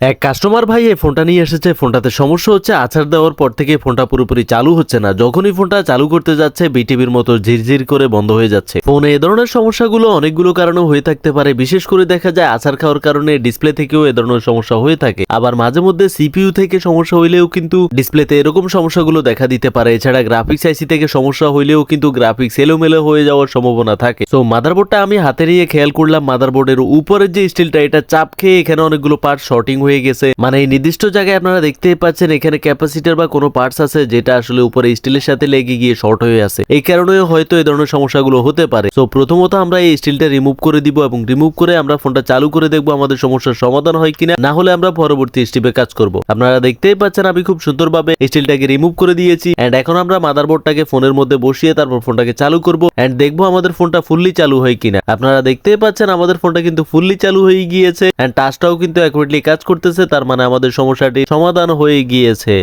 এক কাস্টমার ভাই এই ফোনটা নিয়ে এসেছে। ফোনটাতে সমস্যা হচ্ছে, আছাড় দেওয়ার পর থেকে ফোনটা পুরোপুরি চালু হচ্ছে না। যখনই ফোনটা চালু করতে যাচ্ছে বিটিভির মতো ঝিরঝির করে বন্ধ হয়ে যাচ্ছে। ফোনে এ ধরনের সমস্যাগুলো অনেকগুলো কারণে হয়ে থাকতে পারে। বিশেষ করে দেখা যায়, আছাড় খাওয়ার কারণে ডিসপ্লে থেকেও এ ধরনের সমস্যা হয়ে থাকে। আবার মাঝে মধ্যে সিপিইউ থেকে সমস্যা হইলেও কিন্তু ডিসপ্লেতে এরকম সমস্যাগুলো দেখা দিতে পারে। এছাড়া গ্রাফিক্স আইসি থেকে সমস্যা হইলেও কিন্তু গ্রাফিক্স এলোমেলো হয়ে যাওয়ার সম্ভাবনা থাকে। তো মাদারবোর্ডটা আমি হাতে নিয়ে খেয়াল করলাম। মাদারবোর্ডের উপরের যে স্টিলটা এটা চাপ খেয়ে এখানে অনেকগুলো পার্ট শর্টিং হয়ে গেছে। মানে এই নির্দিষ্ট জায়গায় আপনারা দেখতেই পাচ্ছেন, এখানে ক্যাপাসিটার বা কোনো পার্টস আছে যেটা আসলে উপরে স্টিলের সাথে লেগে গিয়ে শর্ট হয়ে আছে। এই কারণে হয়তো এই ধরনের সমস্যাগুলো হতে পারে। তো প্রথমত আমরা এই স্টিলটা রিমুভ করে দিব এবং রিমুভ করে আমরা ফোনটা চালু করে দেখব আমাদের সমস্যার সমাধান হয় কিনা। না হলে আমরা পরবর্তী স্টেপে কাজ করব। আপনারা দেখতেই পাচ্ছেন, আমি খুব সুন্দরভাবে স্টিলটাকে রিমুভ করে দিয়েছি। এন্ড এখন আমরা মাদারবোর্ডটাকে ফোনের মধ্যে বসিয়ে তারপর ফোনটাকে চালু করব। এন্ড দেখব আমাদের ফোনটা ফুললি চালু হয় কিনা। আপনারা দেখতেই পাচ্ছেন, আমাদের ফোনটা কিন্তু ফুললি চালু হয়ে গিয়েছে। এন্ড টাচটাও কিন্তু অ্যাকুরেটলি কাজ করতেছে তার মানে আমাদের সমস্যাটি সমাধান হয়ে গিয়েছে।